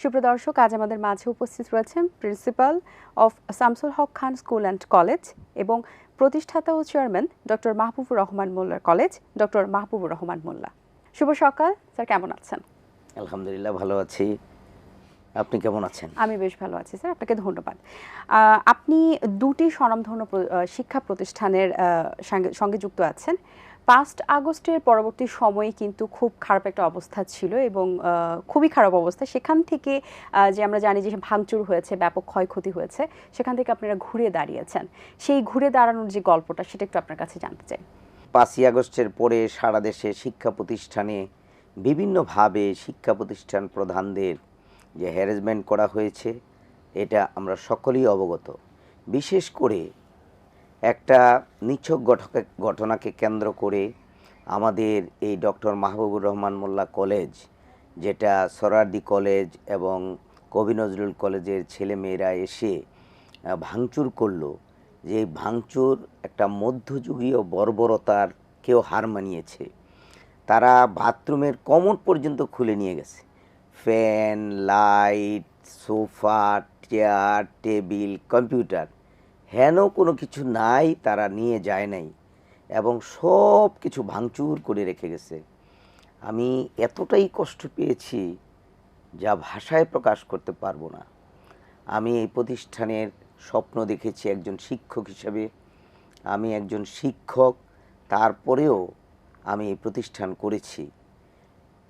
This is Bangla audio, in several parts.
সুপ্রদর্শক আজ আমাদের মাঝে উপস্থিত রয়েছেন principal of Shamsul Haque Khan school and college এবং প্রতিষ্ঠাতা ও চেয়ারম্যান ডক্টর মাহবুবুর রহমান মোল্লার কলেজ ডক্টর মাহবুবুর রহমান মোল্লা। শুভ সকাল। স্যার কেমন আছেন? আলহামদুলিল্লাহ ভালো আছি। আপনি কেমন আছেন? আমি বেশ ভালো আছি স্যার। আপনাকে ধন্যবাদ। আপনি দুটি স্বনামধন্য শিক্ষা প্রতিষ্ঠানের সঙ্গে যুক্ত আছেন। পাঁচ আগস্টের পরবর্তী সময়ে কিন্তু খুব খারাপ একটা অবস্থা ছিল এবং খুবই খারাপ অবস্থা। সেখান থেকে যে আমরা জানি যে ভাঙচুর হয়েছে, ব্যাপক ক্ষয়ক্ষতি হয়েছে, সেখান থেকে আপনারা ঘুরে দাঁড়িয়েছেন। সেই ঘুরে দাঁড়ানোর যে গল্পটা, সেটা একটু আপনার কাছে জানতে চাই। পাঁচই আগস্টের পরে সারা দেশে শিক্ষা প্রতিষ্ঠানে বিভিন্নভাবে শিক্ষা প্রতিষ্ঠান প্রধানদের যে হ্যারাসমেন্ট করা হয়েছে, এটা আমরা সকলেই অবগত। বিশেষ করে একটা নিছক ঘটনাকে কেন্দ্র করে আমাদের এই ডক্টর মাহবুবুর রহমান মোল্লা কলেজ, যেটা সরারদি কলেজ এবং কবি নজরুল কলেজের ছেলেমেয়েরা এসে ভাঙচুর করল। যে ভাঙচুর একটা মধ্যযুগীয় বর্বরতার কেউ হার মানিয়েছে। তারা বাথরুমের কমোড পর্যন্ত খুলে নিয়ে গেছে। Fan, light, sofa, chair, table, computer. হেন কোনো কিছু নাই, তারা নিয়ে যায় নাই এবং সব কিছু ভাঙচুর করে রেখে গেছে। আমি এতটাই কষ্ট পেয়েছি যা ভাষায় প্রকাশ করতে পারব না। আমি এই প্রতিষ্ঠানের স্বপ্ন দেখেছি একজন শিক্ষক হিসেবে। আমি একজন শিক্ষক, তারপরেও আমি এই প্রতিষ্ঠান করেছি।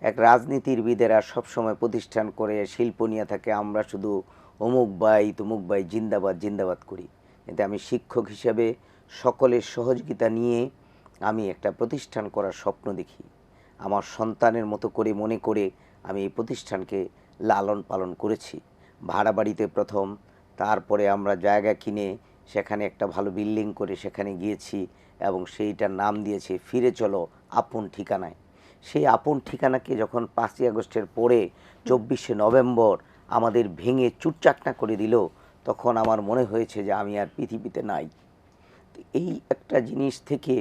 এক রাজনীতিরবিদেরা সবসময় প্রতিষ্ঠান করে শিল্প নিয়ে থাকে, আমরা শুধু অমুক বাই, তমুক বাই, জিন্দাবাদ জিন্দাবাদ করি। কিন্তু আমি শিক্ষক হিসেবে সকলের সহযোগিতা নিয়ে আমি একটা প্রতিষ্ঠান করার স্বপ্ন দেখি। আমার সন্তানের মতো করে মনে করে আমি এই প্রতিষ্ঠানকে লালন পালন করেছি। ভাড়া বাড়িতে প্রথম, তারপরে আমরা জায়গা কিনে সেখানে একটা ভালো বিল্ডিং করে সেখানে গিয়েছি এবং সেইটার নাম দিয়েছি ফিরে চলো আপন ঠিকানায়। সেই আপন ঠিকানাকে যখন পাঁচই আগস্টের পরে চব্বিশে নভেম্বর আমাদের ভেঙে চুটচাকনা করে দিল তখন আমার মনে হয়েছে যে আমি আর পৃথিবীতে নাই। এই একটা জিনিস থেকে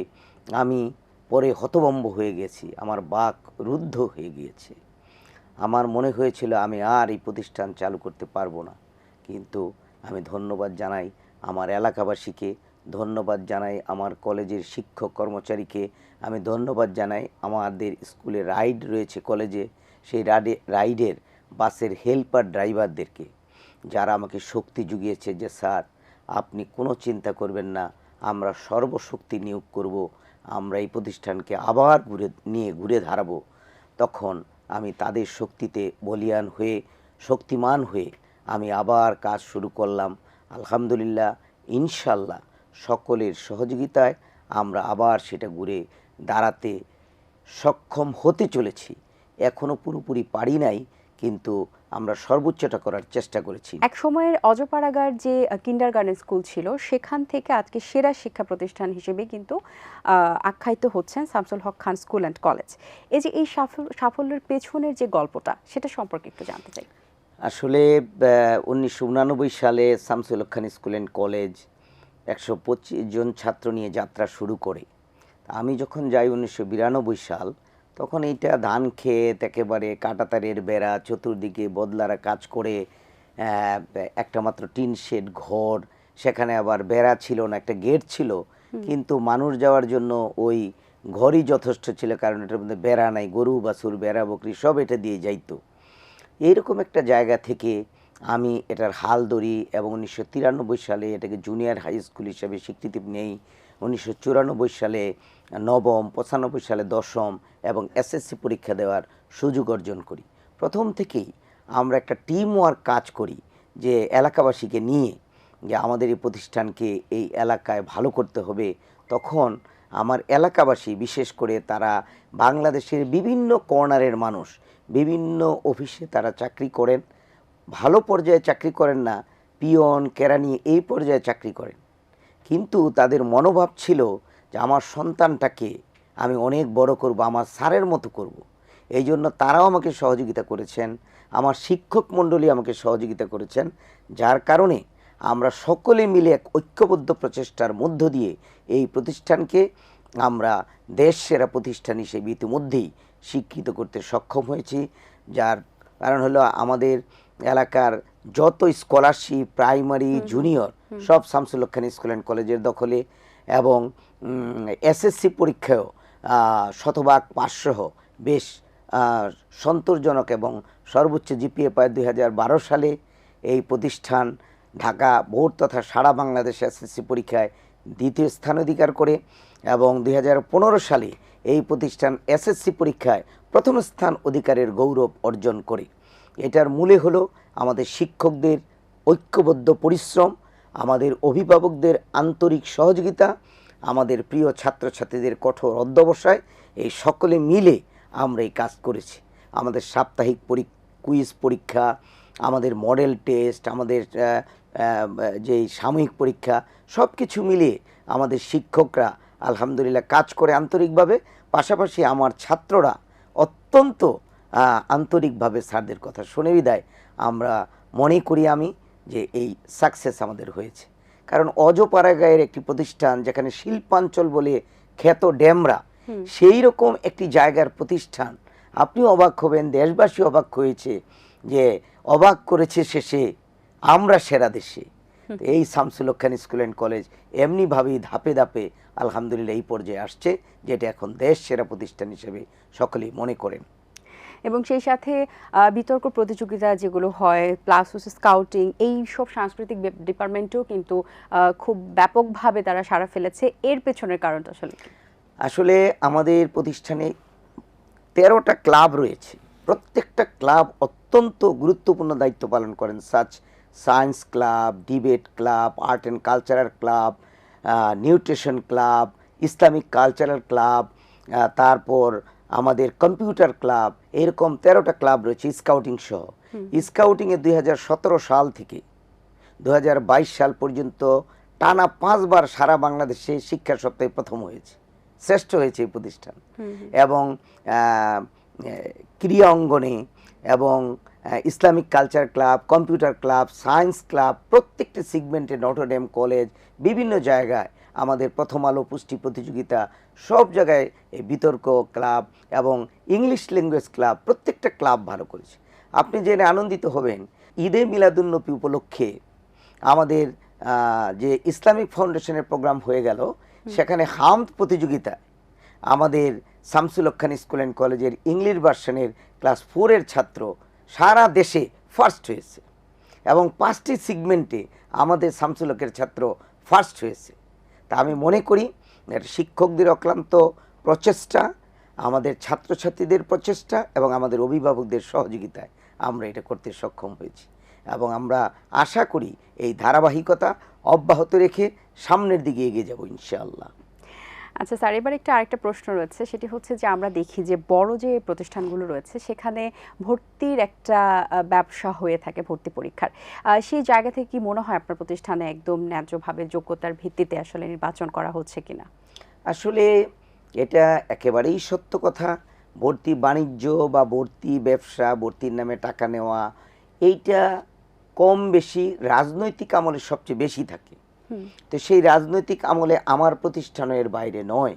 আমি পরে হতভম্ব হয়ে গেছি, আমার বাক রুদ্ধ হয়ে গিয়েছে। আমার মনে হয়েছিল আমি আর এই প্রতিষ্ঠান চালু করতে পারব না। কিন্তু আমি ধন্যবাদ জানাই আমার এলাকাবাসীকে, ধন্যবাদ জানাই আমার কলেজের শিক্ষক কর্মচারীকে, আমি ধন্যবাদ জানাই আমাদের স্কুলে রাইড রয়েছে কলেজে, সেই রাইডে রাইডের বাসের হেল্পার ড্রাইভারদেরকে। যারা আমাকে শক্তি জুগিয়েছে যে, স্যার, আপনি কোনো চিন্তা করবেন না, আমরা সর্বশক্তি নিয়োগ করব, আমরা এই প্রতিষ্ঠানকে আবার ঘুরে, নিয়ে ঘুরে দাঁড়াবো। তখন আমি তাদের শক্তিতে বলিয়ান হয়ে, শক্তিমান হয়ে আমি আবার কাজ শুরু করলাম। আলহামদুলিল্লাহ, ইনশাল্লাহ সকলের সহযোগিতায় আমরা আবার সেটা ঘুরে দাঁড়াতে সক্ষম হতে চলেছি। এখনও পুরোপুরি পারি নাই, কিন্তু আমরা সর্বোচ্চটা করার চেষ্টা করেছি। এক সময়ের অজপাড়াগার যে কিন্ডার গার্ডেন স্কুল ছিল সেখান থেকে আজকে সেরা শিক্ষা প্রতিষ্ঠান হিসেবে কিন্তু আখ্যায়িত হচ্ছেন Shamsul Haque Khan school and college. এই যে এই সাফল- সাফল্যের পেছনের যে গল্পটা সেটা সম্পর্কে একটু জানতে চাই। আসলে উনিশশো উনানব্বই সালে Shamsul Haque Khan school and college একশো পঁচিশ জন ছাত্র নিয়ে যাত্রা শুরু করে। আমি যখন যাই উনিশশো বিরানব্বই সাল তখন এইটা ধান ক্ষেত একেবারে কাটাতারের বেড়া চতুর্দিকে বদলারা কাজ করে একটা মাত্র টিন শেড ঘর সেখানে আবার বেড়া ছিল না একটা গেট ছিল। কিন্তু মানুষ যাওয়ার জন্য ওই ঘরই যথেষ্ট ছিল কারণ এটার মধ্যে বেড়া নাই গরু বাছুর বেড়া বকরি সব এটা দিয়ে যাইতো। এইরকম একটা জায়গা থেকে আমি এটার হাল ধরি এবং উনিশশো তিরানব্বই সালে এটাকে জুনিয়র হাই স্কুল হিসাবে স্বীকৃতি নেই। উনিশশো চুরানব্বই সালে নবম, পঁচানব্বই সালে দশম এবং এসএসসি পরীক্ষা দেওয়ার সুযোগ অর্জন করি। প্রথম থেকেই আমরা একটা টিম ওয়ার্ক কাজ করি যে এলাকাবাসীকে নিয়ে, যে আমাদের এই প্রতিষ্ঠানকে এই এলাকায় ভালো করতে হবে। তখন আমার এলাকাবাসী, বিশেষ করে তারা বাংলাদেশের বিভিন্ন কর্নারের মানুষ, বিভিন্ন অফিসে তারা চাকরি করেন। ভালো পর্যায়ে চাকরি করেন না, পিয়ন, কেরানি এই পর্যায়ে চাকরি করেন। কিন্তু তাদের মনোভাব ছিল যে আমার সন্তানটাকে আমি অনেক বড় করব, আমার স্যারের মতো করব। এই জন্য তারাও আমাকে সহযোগিতা করেছেন, আমার শিক্ষক মণ্ডলী আমাকে সহযোগিতা করেছেন, যার কারণে আমরা সকলে মিলে এক ঐক্যবদ্ধ প্রচেষ্টার মধ্য দিয়ে এই প্রতিষ্ঠানকে আমরা দেশ সেরা প্রতিষ্ঠান হিসেবে ইতিমধ্যেই শিক্ষিত করতে সক্ষম হয়েছি, যার কারণ হলো আমাদের এলাকার যত স্কলারশিপ প্রাইমারি জুনিয়র সব শামসুল খান স্কুল অ্যান্ড কলেজের দখলে এবং এসএসসি পরীক্ষায়ও শতভাগ পাঁচসহ বেশ সন্তোষজনক এবং সর্বোচ্চ জিপিএ পায় দুই হাজার বারো সালে এই প্রতিষ্ঠান ঢাকা বোর্ড তথা সারা বাংলাদেশ এসএসসি পরীক্ষায় দ্বিতীয় স্থান অধিকার করে এবং দু হাজার পনেরো সালে এই প্রতিষ্ঠান এসএসসি পরীক্ষায় প্রথম স্থান অধিকারের গৌরব অর্জন করে। এটার মূলে হলো আমাদের শিক্ষকদের ঐক্যবদ্ধ পরিশ্রম, আমাদের অভিভাবকদের আন্তরিক সহযোগিতা, আমাদের প্রিয় ছাত্রছাত্রীদের কঠোর অধ্যবসায়, এই সকলে মিলে আমরা এই কাজ করেছি। আমাদের সাপ্তাহিক পরী, কুইজ পরীক্ষা, আমাদের মডেল টেস্ট, আমাদের যেই সাময়িক পরীক্ষা সব কিছু মিলিয়ে আমাদের শিক্ষকরা আলহামদুলিল্লাহ কাজ করে আন্তরিকভাবে। পাশাপাশি আমার ছাত্ররা অত্যন্ত আন্তরিকভাবে স্যারদের কথা শুনে বিদায়। আমরা মনে করি আমি যে এই সাকসেস আমাদের হয়েছে। কারণ অজপাড়াগাঁয়ের একটি প্রতিষ্ঠান যেখানে শিল্পাঞ্চল বলে খ্যাত ড্যামরা সেই রকম একটি জায়গার প্রতিষ্ঠান। আপনি অবাক হবেন দেশবাসী অবাক হয়েছে যে অবাক করেছে শেষে আমরা সেরা দেশে। এই Shamsul Khan school and college এমনিভাবেই ধাপে ধাপে আলহামদুলিল্লাহ এই পর্যায়ে আসছে যেটা এখন দেশ সেরা প্রতিষ্ঠান হিসেবে সকলেই মনে করেন। এবং সেই সাথে বিতর্ক প্রতিযোগিতা যেগুলো হয় প্লাস হচ্ছে স্কাউটিং এই সব সাংস্কৃতিক ডিপার্টমেন্টেও কিন্তু খুব ব্যাপকভাবে তারা সাড়া ফেলেছে। এর পেছনের কারণটা আসলে আসলে আমাদের প্রতিষ্ঠানে তেরোটা ক্লাব রয়েছে। প্রত্যেকটা ক্লাব অত্যন্ত গুরুত্বপূর্ণ দায়িত্ব পালন করেন। Such science club debate club art and cultural club nutrition club Islamic cultural club তারপর আমাদের কম্পিউটার ক্লাব এরকম তেরোটা ক্লাব রয়েছে স্কাউটিং সহ। স্কাউটিংয়ে দু হাজার সতেরো সাল থেকে দু হাজার বাইশ সাল পর্যন্ত টানা পাঁচবার সারা বাংলাদেশে শিক্ষা সপ্তাহে প্রথম হয়েছে শ্রেষ্ঠ হয়েছে এই প্রতিষ্ঠান। এবং ক্রীড়া অঙ্গনে এবং Islamic culture club computer club science club প্রত্যেকটি সিগমেন্টে নটরডেম কলেজ বিভিন্ন জায়গায় আমাদের প্রথম আলো পুষ্টি প্রতিযোগিতা সব জায়গায় এই বিতর্ক ক্লাব এবং ইংলিশ ল্যাঙ্গুয়েজ ক্লাব প্রত্যেকটা ক্লাব ভালো করেছে। আপনি জেনে আনন্দিত হবেন ঈদে মিলাদুন্নবী উপলক্ষে আমাদের যে ইসলামিক ফাউন্ডেশনের প্রোগ্রাম হয়ে গেল সেখানে হামদ প্রতিযোগিতা আমাদের শামসুল খান স্কুল অ্যান্ড কলেজের ইংলিশ ভার্সনের ক্লাস ফোরের ছাত্র সারা দেশে ফার্স্ট হয়েছে এবং পাঁচটি সিগমেন্টে আমাদের শামসুল হকের ছাত্র ফার্স্ট হয়েছে। তা আমি মনে করি শিক্ষকদের অক্লান্ত প্রচেষ্টা, আমাদের ছাত্রছাত্রীদের প্রচেষ্টা এবং আমাদের অভিভাবকদের সহযোগিতায় আমরা এটা করতে সক্ষম হয়েছি। এবং আমরা আশা করি এই ধারাবাহিকতা অব্যাহত রেখে সামনের দিকে এগিয়ে যাব ইনশাআল্লাহ। আচ্ছা স্যার, এবার একটা আরেকটা প্রশ্ন রয়েছে। সেটি হচ্ছে যে আমরা দেখি যে বড় যে প্রতিষ্ঠানগুলো রয়েছে, সেখানে ভর্তির একটা ব্যবসা হয়ে থাকে ভর্তি পরীক্ষার। সেই জায়গা থেকে কি মনে হয় আপনার প্রতিষ্ঠানে একদম ন্যায্যভাবে যোগ্যতার ভিত্তিতে আসলে নির্বাচন করা হচ্ছে কিনা? আসলে এটা একেবারেই সত্য কথা। ভর্তি বাণিজ্য বা ভর্তি ব্যবসা, ভর্তির নামে টাকা নেওয়া, এইটা কম বেশি রাজনৈতিক আমলে সবচেয়ে বেশি থাকে। তো সেই রাজনৈতিক আমলে আমার প্রতিষ্ঠানের বাইরে নয়।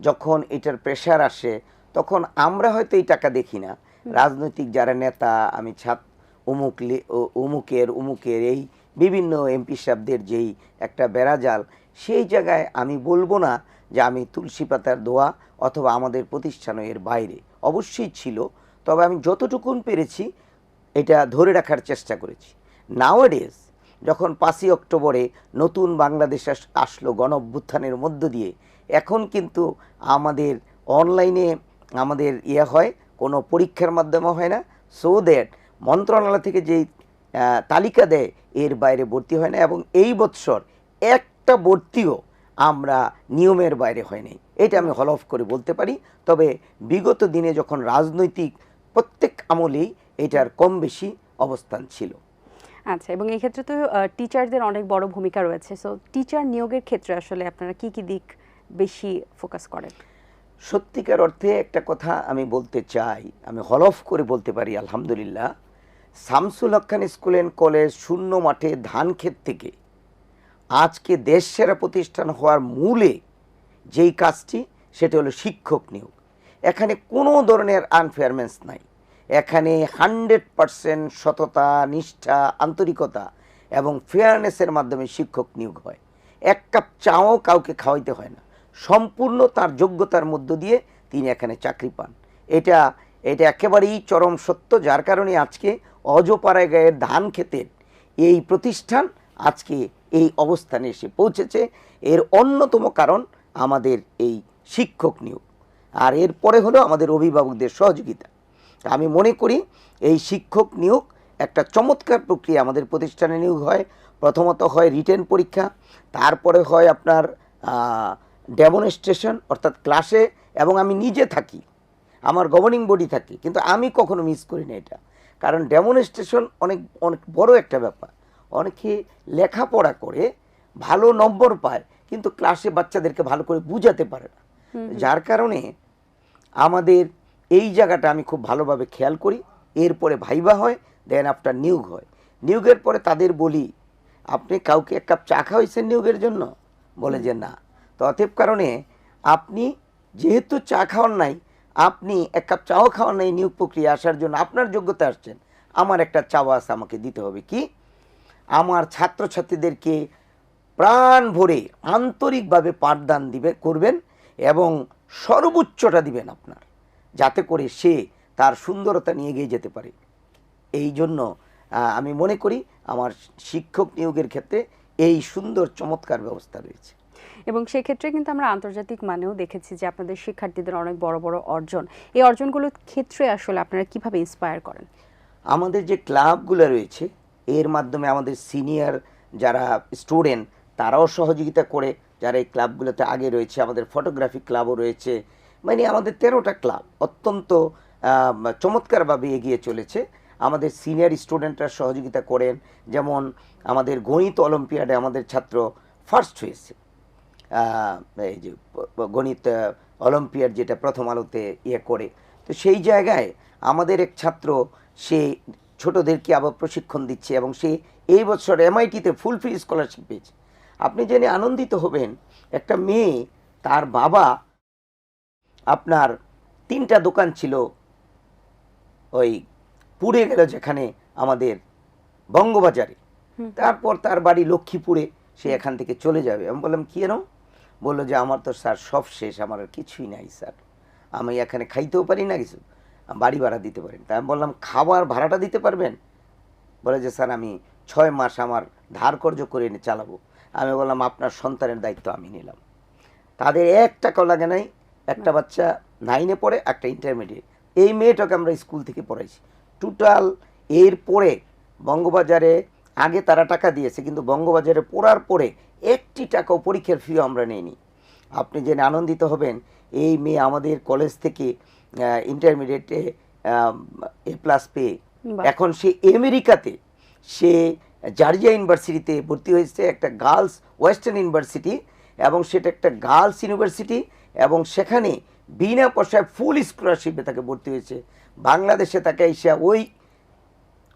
যখন এটার প্রেশার আসে তখন আমরা হয়তো এই টাকা দেখি না। রাজনৈতিক যারা নেতা আমি ছাত অমুক অমুকের অমুকের এই বিভিন্ন এমপি সাহেবদের যেই একটা বেড়াজাল সেই জায়গায় আমি বলব না যে আমি তুলসী পাতার দোয়া অথবা আমাদের প্রতিষ্ঠানও এর বাইরে। অবশ্যই ছিল তবে আমি যতটুকুন পেরেছি এটা ধরে রাখার চেষ্টা করেছি। নাওয়াডেজ যখন পাঁচই অক্টোবরে নতুন বাংলাদেশ আসলো গণ অভ্যুত্থানের মধ্য দিয়ে, এখন কিন্তু আমাদের অনলাইনে আমাদের ইয়ে হয়, কোনো পরীক্ষার মাধ্যমে হয় না। সো দ্যাট মন্ত্রণালয় থেকে যেই তালিকা দেয়, এর বাইরে ভর্তি হয় না এবং এই বৎসর একটা ভর্তিও আমরা নিয়মের বাইরে হয়নি এটা আমি হল অফ করে বলতে পারি। তবে বিগত দিনে যখন রাজনৈতিক প্রত্যেক আমলেই এটার কম বেশি অবস্থান ছিল। আচ্ছা এবং এই ক্ষেত্রে তো টিচারদের অনেক বড় ভূমিকা রয়েছে। সো টিচার নিয়োগের ক্ষেত্রে আসলে আপনারা কি কি দিক বেশি ফোকাস করেন? সত্যিকার অর্থে একটা কথা আমি বলতে চাই, আমি হল অফ করে বলতে পারি, আলহামদুলিল্লাহ। Shamsul Haque Khan school and college শূন্য মাঠে ধান ক্ষেত থেকে আজকে দেশ সেরা প্রতিষ্ঠান হওয়ার মূলে যেই কাজটি, সেটা হলো শিক্ষক নিয়োগ। এখানে কোনো ধরনের আনফেয়ারমেন্স নাই। এখানে হান্ড্রেড পারসেন্ট সততা, নিষ্ঠা, আন্তরিকতা এবং ফেয়ারনেসের মাধ্যমে শিক্ষক নিয়োগ হয়। এক কাপ চাও কাউকে খাওয়াইতে হয় না। সম্পূর্ণ তার যোগ্যতার মধ্য দিয়ে তিনি এখানে চাকরি পান। এটা এটা একেবারেই চরম সত্য, যার কারণে আজকে অজপাড়ায় গায়ের ধান খেতের এই প্রতিষ্ঠান আজকে এই অবস্থানে এসে পৌঁছেছে। এর অন্যতম কারণ আমাদের এই শিক্ষক নিয়োগ। আর এরপরে হলো আমাদের অভিভাবকদের সহযোগিতা। আমি মনে করি এই শিক্ষক নিয়োগ একটা চমৎকার প্রক্রিয়া আমাদের প্রতিষ্ঠানে নিয়োগ হয়। প্রথমত হয় রিটেন পরীক্ষা তারপরে হয় আপনার ডেমনস্ট্রেশন অর্থাৎ ক্লাসে এবং আমি নিজে থাকি। আমার গভর্নিং বডি থাকে কিন্তু আমি কখনো মিস করি না এটা। কারণ ডেমনস্ট্রেশন অনেক অনেক বড় একটা ব্যাপার। অনেকে লেখাপড়া করে ভালো নম্বর পায় কিন্তু ক্লাসে বাচ্চাদেরকে ভালো করে বুঝাতে পারে না। যার কারণে আমাদের এই জায়গাটা আমি খুব ভালোভাবে খেয়াল করি। এরপরে ভাইবা হয় দেন আফটার নিয়োগ হয়। নিয়োগের পরে তাদের বলি, আপনি কাউকে এক কাপ চা খাওয়াইছেন নিয়োগের জন্য? বলে যে, না। তো অতএব কারণে আপনি যেহেতু চা খাওয়ার নাই, আপনি এক কাপ চাও খাওয়ার নাই, নিয়োগ প্রক্রিয়া আসার জন্য আপনার যোগ্যতা আসছেন, আমার একটা চাওয়াস আমাকে দিতে হবে। কি? আমার ছাত্রছাত্রীদেরকে প্রাণ ভরে আন্তরিকভাবে পাঠদান দিবে, করবেন এবং সর্বোচ্চটা দিবেন আপনার। যাতে করে সে তার সুন্দরতা নিয়ে এগিয়ে যেতে পারে। এই জন্য আমি মনে করি আমার শিক্ষক নিয়োগের ক্ষেত্রে এই সুন্দর চমৎকার ব্যবস্থা রয়েছে। এবং সেক্ষেত্রে কিন্তু আমরা আন্তর্জাতিক মানেও দেখেছি যে আপনাদের শিক্ষার্থীদের অনেক বড় বড় অর্জন। এই অর্জনগুলোর ক্ষেত্রে আসলে আপনারা কীভাবে ইন্সপায়ার করেন? আমাদের যে ক্লাবগুলো রয়েছে এর মাধ্যমে আমাদের সিনিয়র যারা স্টুডেন্ট তারাও সহযোগিতা করে যারা এই ক্লাবগুলোতে আগে রয়েছে আমাদের ফটোগ্রাফি ক্লাবও রয়েছে মানে আমাদের তেরোটা ক্লাব অত্যন্ত চমৎকারভাবে এগিয়ে চলেছে। আমাদের সিনিয়র স্টুডেন্টরা সহযোগিতা করেন, যেমন আমাদের গণিত অলিম্পিয়াডে আমাদের ছাত্র ফার্স্ট হয়েছে। এই যে গণিত অলিম্পিয়াড যেটা প্রথম আলোতে ইয়ে করে। তো সেই জায়গায় আমাদের এক ছাত্র, সে ছোটদেরকে আবার প্রশিক্ষণ দিচ্ছে এবং সে এই বছর এমআইটিতে ফুল ফ্রি স্কলারশিপ পেয়েছে। আপনি জেনে আনন্দিত হবেন, একটা মেয়ে তার বাবা আপনার তিনটা দোকান ছিল। ওই পুড়ে গেল যেখানে আমাদের বঙ্গবাজারে। তারপর তার বাড়ি লক্ষ্মীপুরে সে এখান থেকে চলে যাবে। আমি বললাম কি এরম বলল যে আমার তো স্যার সব শেষ আমার আর কিছুই নাই স্যার। আমি এখানে খাইতেও পারি না কিছু বাড়ি ভাড়া দিতে পারেন। তা আমি বললাম খাবার ভাড়াটা দিতে পারবেন? বলে যে স্যার আমি ছয় মাস আমার ধার কর্য করে এনে চালাবো। আমি বললাম আপনার সন্তানের দায়িত্ব আমি নিলাম। তাদের এক টাকাও লাগে নাই একটা বাচ্চা নাইনে পড়ে একটা ইন্টারমিডিয়েট এই মেয়েটাকে আমরা স্কুল থেকে পড়াইছি। টোটাল এর পরে বঙ্গবাজারে আগে তারা টাকা দিয়েছে কিন্তু বঙ্গবাজারে পড়ার পরে একটি টাকাও পরীক্ষার ফিও আমরা নেইনি। আপনি জেনে আনন্দিত হবেন এই মেয়ে আমাদের কলেজ থেকে ইন্টারমিডিয়েটে এ প্লাস পেয়ে। এখন সে আমেরিকাতে সে জার্জিয়া ইউনিভার্সিটিতে ভর্তি হয়েছে একটা গার্লস ওয়েস্টার্ন ইউনিভার্সিটি এবং সেটা একটা গার্লস ইউনিভার্সিটি এবং সেখানে বিনা পয়সায় ফুল স্কলারশিপে তাকে ভর্তি হয়েছে। বাংলাদেশে তাকে এসে ওই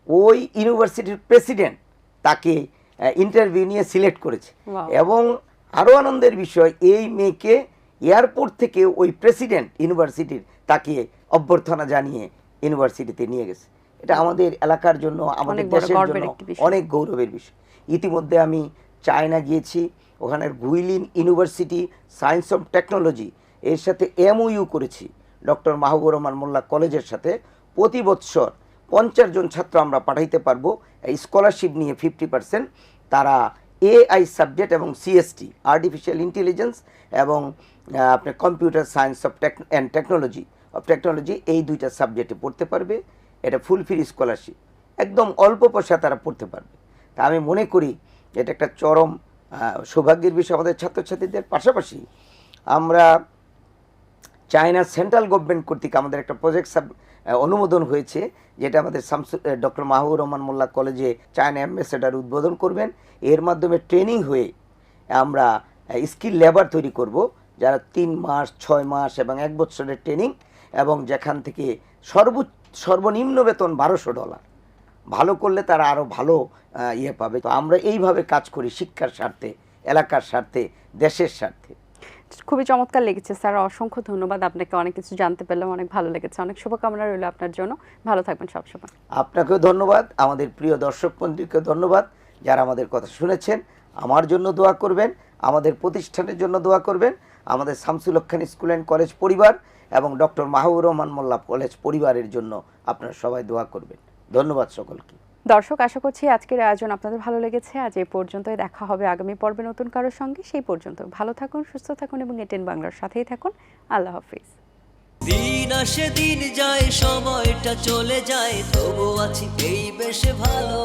ওই ইউনিভার্সিটির প্রেসিডেন্ট তাকে ইন্টারভিউ নিয়ে সিলেক্ট করেছে। এবং আরও আনন্দের বিষয় এই মেয়েকে এয়ারপোর্ট থেকে ওই প্রেসিডেন্ট ইউনিভার্সিটির তাকে অভ্যর্থনা জানিয়ে ইউনিভার্সিটিতে নিয়ে গেছে। এটা আমাদের এলাকার জন্য আমাদের দেশের জন্য অনেক গৌরবের বিষয়। ইতিমধ্যে আমি চায়না গিয়েছি ওখানের Guilin university, science of technology, এর সাথে এমওইউ করেছি। ডক্টর মাহবুর রহমান মোল্লা কলেজের সাথে। প্রতি বৎসর পঞ্চাশ জন ছাত্র আমরা পাঠাইতে পারব। এই স্কলারশিপ নিয়ে ফিফটি পার্সেন্ট তারা এআই সাবজেক্ট এবং সিএসটি আর্টিফিশিয়াল ইন্টেলিজেন্স এবং আপনার computer science of tech and technology of technology এই দুইটা সাবজেক্টে পড়তে পারবে। এটা ফুল ফ্রি স্কলারশিপ একদম অল্প পয়সা তারা পড়তে পারবে। তা আমি মনে করি এটা একটা চরম সৌভাগ্যের বিষয় আমাদের ছাত্রছাত্রীদের পাশাপাশি আমরা চায়না সেন্ট্রাল গভর্নমেন্ট কর্তৃক আমাদের একটা প্রজেক্ট সাব অনুমোদন হয়েছে, যেটা আমাদের শামসু ডক্টর মাহবুর রহমান মোল্লা কলেজে চায়না অ্যাম্বাসেডার উদ্বোধন করবেন। এর মাধ্যমে ট্রেনিং হয়ে আমরা স্কিল লেবার তৈরি করব, যারা তিন মাস, ছয় মাস এবং এক বছরের ট্রেনিং এবং যেখান থেকে সর্ব সর্বনিম্ন বেতন বারোশো ডলার। ভালো করলে তারা আরও ভালো ইয়ে পাবে। তো আমরা এইভাবে কাজ করি শিক্ষার স্বার্থে এলাকার স্বার্থে দেশের স্বার্থে। খুবই চমৎকার লেগেছে স্যার। অসংখ্য ধন্যবাদ আপনাকে অনেক কিছু জানতে পারলাম অনেক ভালো লেগেছে। অনেক শুভকামনা রইল আপনার জন্য। ভালো থাকবেন সবসময়। আপনাকেও ধন্যবাদ আমাদের প্রিয় দর্শক বন্ধুকে ধন্যবাদ যারা আমাদের কথা শুনেছেন। আমার জন্য দোয়া করবেন আমাদের প্রতিষ্ঠানের জন্য দোয়া করবেন আমাদের Shamsul Khan school and college পরিবার এবং ডক্টর মাহবুর রহমান মোল্লা কলেজ পরিবারের জন্য আপনারা সবাই দোয়া করবেন। ধন্যবাদ সকলকে। দর্শক আশা করছি আজকের আয়োজন আপনাদের ভালো লেগেছে। আজ এই পর্যন্তই দেখা হবে আগামী পর্বে নতুন কারোর সঙ্গে। সেই পর্যন্ত ভালো থাকুন সুস্থ থাকুন এবং এটেন বাংলার সাথেই থাকুন। আল্লাহ হাফিজ। দিন আসে দিন যায় সময়টা চলে যায় তবু আছি এই বেশ ভালো।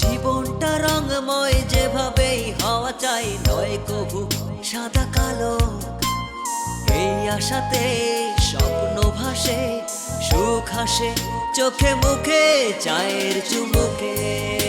জীবনটা রঙময় যেভাবেই হওয়া চাই নয় কবু সাদা কালো। এই আশাতে স্বপ্ন ভাসে সুখ হাসে চোখে মুখে চায়ের চুমুকে।